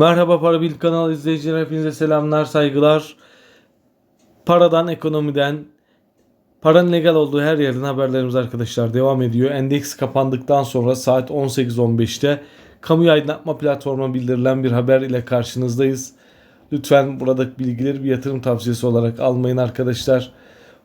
Merhaba Para Bil kanal izleyiciler hepinize selamlar saygılar. Paradan ekonomiden paranın legal olduğu her yerden haberlerimiz arkadaşlar devam ediyor. Endeks kapandıktan sonra saat 18.15'te kamuya aydınlatma platformuna bildirilen bir haber ile karşınızdayız. Lütfen buradaki bilgileri bir yatırım tavsiyesi olarak almayın arkadaşlar.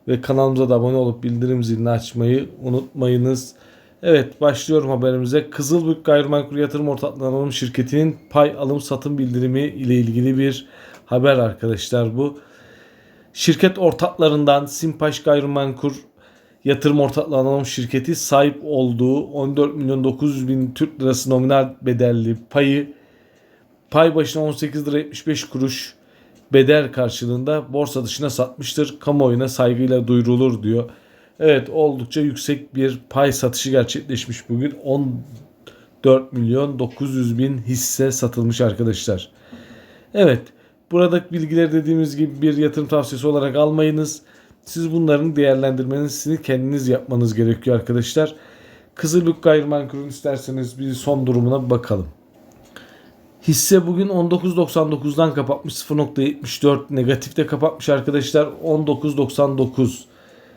Ve kanalımıza da abone olup bildirim zilini açmayı unutmayınız. Evet başlıyorum haberimize. Kızılbük Gayrimenkul Yatırım Ortaklığı Anonim Şirketi'nin pay alım satım bildirimi ile ilgili bir haber arkadaşlar bu. Şirket ortaklarından Simpaş Gayrimenkul Yatırım Ortaklığı Anonim Şirketi sahip olduğu 14 milyon 900 bin Türk lirası nominal bedelli payı pay başına 18 lira 75 kuruş bedel karşılığında borsa dışına satmıştır. Kamuoyuna saygıyla duyurulur diyor. Evet oldukça yüksek bir pay satışı gerçekleşmiş bugün. 14 milyon 900 bin hisse satılmış arkadaşlar. Evet buradaki bilgileri dediğimiz gibi bir yatırım tavsiyesi olarak almayınız. Siz bunların değerlendirmenizi kendiniz yapmanız gerekiyor arkadaşlar. Kızılbük Gayrimenkul'ün isterseniz bir son durumuna bakalım. Hisse bugün 19.99'dan kapatmış 0.74 negatifte kapatmış arkadaşlar 19.99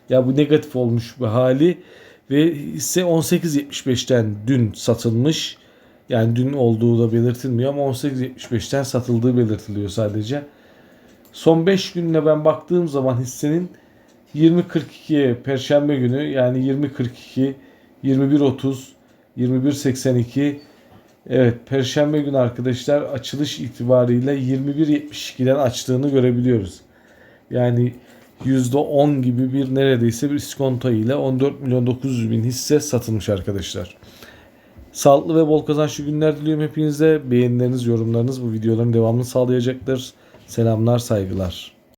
ya bu negatif olmuş bir hali ve hisse 18.75'ten dün satılmış yani dün olduğu da belirtilmiyor ama 18.75'ten satıldığı belirtiliyor sadece. Son 5 gününe ben baktığım zaman hissenin 20.42 Perşembe günü yani 20.42 21.30 21.82 Evet Perşembe günü arkadaşlar açılış itibariyle 21.72'den açtığını görebiliyoruz. Yani %10 gibi bir neredeyse bir iskonto ile 14 milyon 900 bin hisse satılmış arkadaşlar. Sağlıklı ve bol kazançlı günler diliyorum hepinize. Beğenileriniz, yorumlarınız bu videoların devamını sağlayacaktır. Selamlar, saygılar.